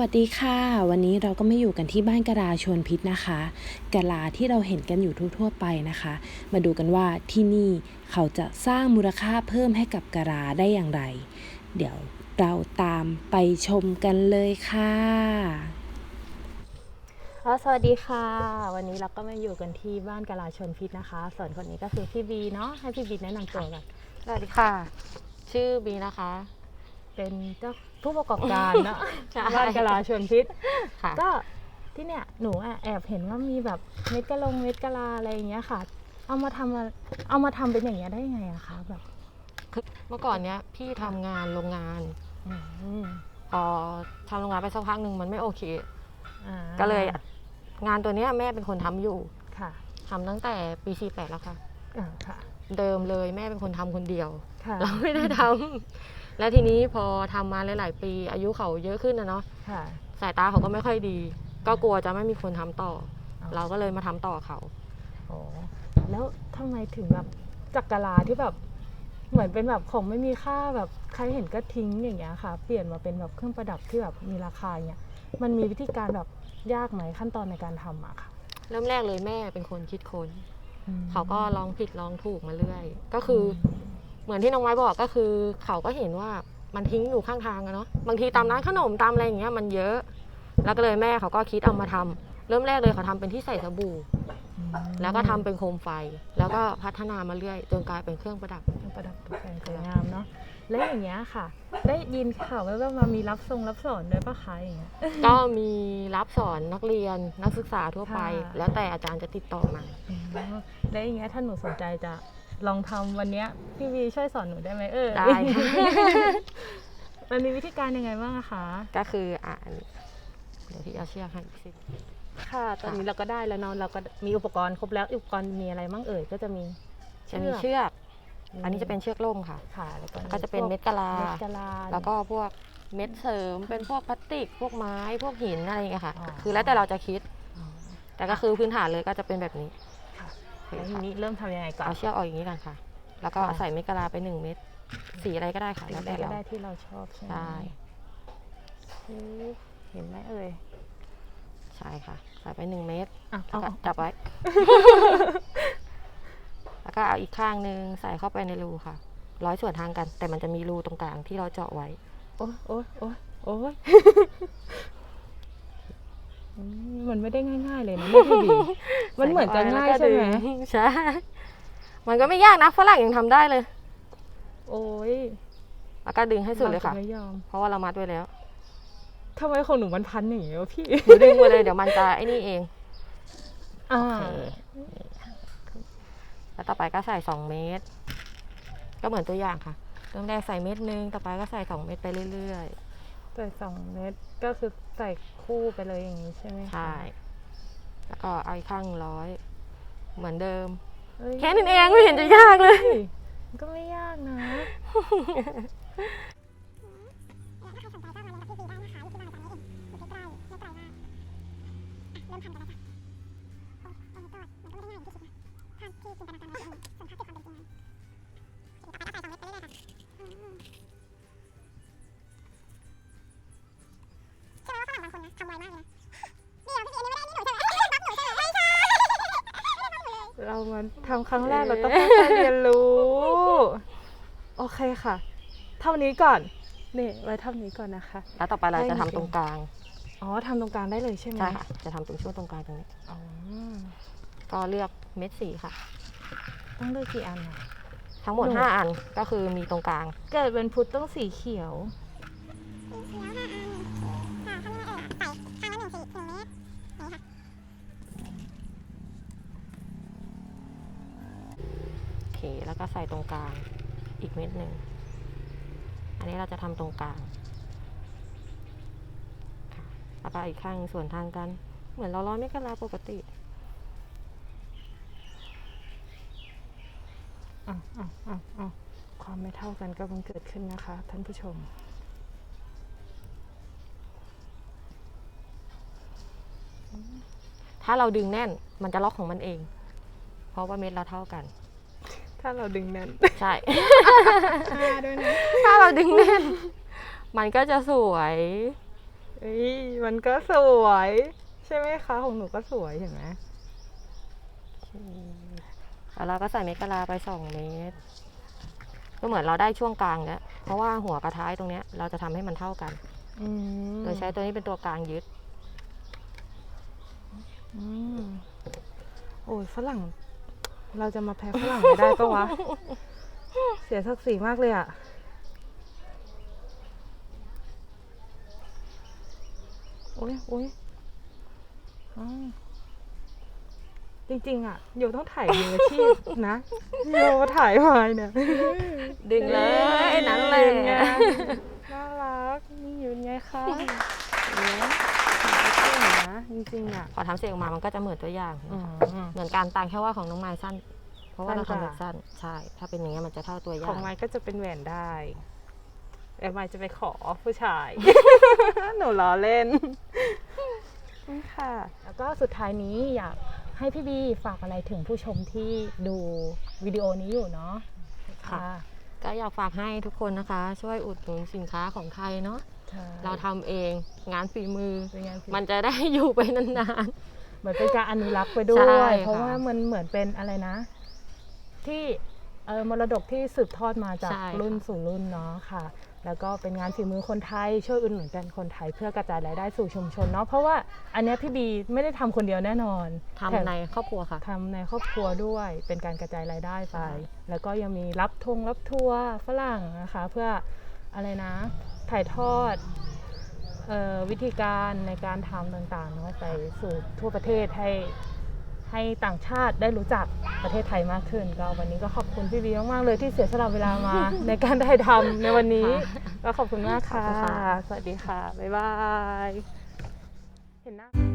วัสดีค่ะ วันนี้เราก็มาอยู่กันที่บ้านกะลาชวนพิษนะคะ กะลาที่เราเห็นกันอยู่ทั่วๆไปนะคะ มาดูกันว่าที่นี่เขาจะสร้างมูลค่าเพิ่มให้กับกะลาได้อย่างไร เดี๋ยวเราตามไปชมกันเลยค่ะสวัสดีค่ะ วันนี้เราก็มาอยู่กันที่บ้านกะลาชนพิษนะคะ ส่วนคนนี้ก็คือพี่บีเนาะให้พี่บีแนะนำตัวกันสวัสดีค่ะ ชื่อบีนะคะ เป็นเจ้า ผู้ประกอบการเนาะใช่ บ้านกะลาชนพิษ ค่ะ ก็ที่เนี่ยหนูอะแอบเห็นว่ามีแบบเม็ดกะลงเม็ดกะลาอะไรอย่างเงี้ยค่ะ เอามาทำอะเอามาทำเป็นอย่างเงี้ยได้ยังไงอะคะแบบคือเมื่อก่อนเนี้ยพี่ทำงานโรงงาน อืมพอทำโรงงานไปสักพักหนึ่งมันไม่โอเค อ่าก็เลยงานตัวเนี้ยแม่เป็นคนทำอยู่ค่ะทำตั้งแต่ปี 48 แล้วค่ะ อ่าค่ะเดิมเลยแม่เป็นคนทำคนเดียว ค่ะเราไม่ได้ทำ และทีนี้พอทำมาหลาย ๆ ปี อายุเขาเยอะขึ้นนะเนาะค่ะสายตาเขาก็ไม่ค่อยดี ก็กลัวจะไม่มีคนทำต่ออ๋อเราก็เลยมาทำต่อเขา โอ้แล้วทำไมถึงแบบจักรกะลาที่แบบ เหมือนเป็นแบบของไม่มีค่าแบบใครเห็นก็ทิ้งอย่างเงี้ยค่ะ เปลี่ยนมาเป็นแบบเครื่องประดับที่แบบมีราคาอย่างเงี้ยมันมีวิธีการแบบยากไหมขั้นตอนในการทำอะค่ะเริ่มแรกเลยแม่เป็นคนคิดค้นอืมเขาก็ลองผิดลองถูกมาเรื่อย ก็คืออ เหมือนที่น้องไม้บอกก็คือ เขาก็เห็นว่ามันทิ้งอยู่ข้างทางอะเนาะบางทีตามร้านขนมตามอะไรอย่างเงี้ยมันเยอะ แล้วก็เลยแม่เขาก็คิดเอามาทำเริ่มแรกเลยเขาทำเป็นที่ใส่สบู่อืมแล้วก็ทำเป็นโคมไฟ แล้วก็พัฒนามาเรื่อยจนกลายเป็นเครื่องประดับเครื่องประดับตกแต่งสวยงามเนาะแล้วอย่างเงี้ยค่ะ ได้ยินข่าวแว่วๆมามีรับทรงรับสอนด้วยปะคะอย่างเงี้ยก็มีรับสอนนักเรียนนักศึกษาทั่วไปค่ะแล้วแต่อาจารย์จะติดต่อมาอืมแล้วอย่างเงี้ยถ้าหนูสนใจจะ ลองทำวันเนี้ยพี่วีช่วยสอนหนูได้ไหมเออได้ค่ะ มันมีวิธีการยังไงบ้างอะคะก็คืออ่านเดี๋ยวที่เอาเชือกให้อีกสิ ค่ะตอนนี้เราก็ได้แล้วเนาะเราก็มีอุปกรณ์ครบแล้วอุปกรณ์มีอะไรบ้างเอ่ยก็จะมีจะมีเชือก อันนี้จะเป็นเชือกล่มค่ะ ค่ะแล้วก็ก็จะเป็นเม็ดกะลา เม็ดกะลา แล้วก็พวกเม็ดเสริม เป็นพวกพลาสติก พวกไม้ พวกหินอะไรอย่างเงี้ยค่ะ อ๋อ คือแล้วแต่เราจะคิด อ๋อแต่ก็คือพื้นฐานเลยก็จะเป็นแบบนี้ค่ะโอเค แล้วทีค่ะนี้เริ่มทำยังไงก่อนเอาเชือกออกอย่างนี้กันค่ะ แล้วก็ค่ะใส่เม็ดกะลาไปหนึ่งเม็ดสีอะไรก็ได้ค่ะแล้วแต่ก็เราได้ที่เราชอบใช่ไหมใช่ปึ๊บเห็นไหมเอ่ยใช่ค่ะ ใส่ไปหนึ่งเม็ดอะแล้วก็เอาจับไว้ แล้วก็เอาอีกข้างหนึ่งใส่เข้าไปในรูค่ะ ร้อยส่วนทางกัน แต่มันจะมีรูตรงกลางที่เราเจาะไว้ โอ้ยโอ้ยโอ้ยโอ้ยอื มมันไม่ได้ง่าย ๆ เลยนะเนี่ยพี่บีมันเหมือนจะง่ายใช่ไหมแล้วก็ดึงใช่ มันก็ไม่ยากนะฝรั่งยังทำได้เลย โอ้ยแล้วก็ดึงให้สุดเลยค่ะราจไม่ยอมเพราะว่าเรามัดไว้แล้วทำไมของหนูมันพันอย่างเงี้ยวะพี่หนูดึงไปเลยเดี๋ยวมันจะไอ้นี่เองอ่าโอเคแล้วต่อไปก็ใส่สองเม็ดก็เหมือนตัวอย่างค่ะเริ่มแรกใส่เม็ดนึง ต่อไปก็ใส่สองเม็ดไปเรื่อย ใส่สองเม็ดก็คือใส่คู่ไปเลยอย่างนี้ใช่ไหมๆคะใช่แล้วก็เอาอีกข้างร้อย เหมือนเดิม เอ้ยแค่นั้นเองไม่เห็นจะยากเลย มันก็ไม่ยากนะเรา มาทำครั้งแรกเราต้องค่อยๆเรียนรู้ โอเคค่ะ เท่านี้ก่อนนี่ไว้เท่านี้ก่อนนะคะ แล้วต่อไปเราจะทำตรงกลาง อ๋อทำตรงกลางได้เลยใช่ไหมใช่ค่ะ จะทำตรงช่วงตรงกลางตรงนี้อ๋อก็เลือกเม็ดสีค่ะ ต้องเลือกกี่อันอะทั้งหมดหนู5อันก็คือมีตรงกลาง เกิดเป็นพุธต้องสีเขียว แล้วก็ใส่ตรงกลางอีกเม็ดหนึ่ง อันนี้เราจะทำตรงกลางค่ะแล้วก็อีกข้างส่วนทางกัน เหมือนเราร้อยไม่กะลาปกติอะอะอะอะความไม่เท่ากันก็บังเกิดขึ้นนะคะ ท่านผู้ชมถ้าเราดึงแน่นมันจะล็อกของมันเอง เพราะว่าเม็ดเราเท่ากัน ถ้าเราดึงแน่นใช่ด้วยนะถ้าเราดึงแน่น มันก็จะสวย เอ้ยมันก็สวย ใช่ไหมคะของหนูก็สวยเห็นไหมแล้วเราก็ใส่เม็ดกะลาไปสองเม็ดก็เหมือนเราได้ช่วงกลางแล้ว เพราะว่าหัวกระท้ายตรงเนี้ย เราจะทำให้มันเท่ากัน อืมโดยใช้ตัวนี้เป็นตัวกลางยึด อืมโอ้ยฝรั่ง เราจะมาแพ้ฝรั่งไม่ได้ปะวะ เสียศักดิ์ศรีมากเลยอะโอ้ยโอ้ยอ้าวจริงๆอะโยต้องถ่ายมืออาชีพนะโยถ่ายไว้เนี่ยดึงเลยนั่นแหละยืไงน่ารักนี่ยืนไงคะเห็นนะ จริงๆอะพอทำเสร็จออกมามันก็จะเหมือนตัวอย่างอืมเหมือนการต่างแค่ว่าของน้องไม้สั้น เพราะว่าเราสั้นทำกแบว่าบสั้นใช่ ถ้าเป็นอย่างเงี้ยมันจะเท่าตัวอย่าของงไม้ก็จะเป็นแหวนได้แต่ไม้จะไปขอผู้ชาย หนูล้อเล่นนี่ค่ะ แล้วก็สุดท้ายนี้อยากให้พี่บีฝากอะไรถึงผู้ชมที่ดูวิดีโอนี้อยู่เนาะค่ะ ก็อยากฝากให้ทุกคนนะคะ ช่วยอุดหนุนสินค้าของไทยเนาะใช่ เราทำเองงานฝีมือ เป็นไงพี่มันจะได้อยู่ไปนาน เหมือนเป็นการอนุรักษ์ไปด้วใช่ย ค่ะ เพราะว่ามันเหมือนเป็นอะไรนะ ที่เออมรดกที่สืบทอดมาจากรุ่นสู่รุ่นเนาะค่ะ แล้วก็เป็นงานฝีมือคนไทยช่วยอุดหนุนกันคนไทยเพื่อกระจายรายได้สู่ชุมชนเนาะเพราะว่าอันเนี้ยพี่บีไม่ได้ทำคนเดียวแน่นอนๆทำในครอบครัวค่ะ ทำในครอบครัวด้วยเป็นการกระจายรายได้ไป ใช่ แล้วก็ยังมีรับทงรับทัวร์ฝรั่งนะคะ เพื่อ อะไรนะ ถ่ายทอดเออวิธีการในการทำต่างๆเนาะไปสู่ทั่วประเทศให้ให้ต่างชาติได้รู้จักประเทศไทยมากขึ้น ก็วันนี้ก็ขอบคุณพี่บีมากๆเลยที่เสียสละเวลามา ในการได้ทำในวันนี้ ก็ขอบคุณมากค่ะขอบคุณค่ะสวัสดีค่ะ บ๊ายบายเห็นหน้า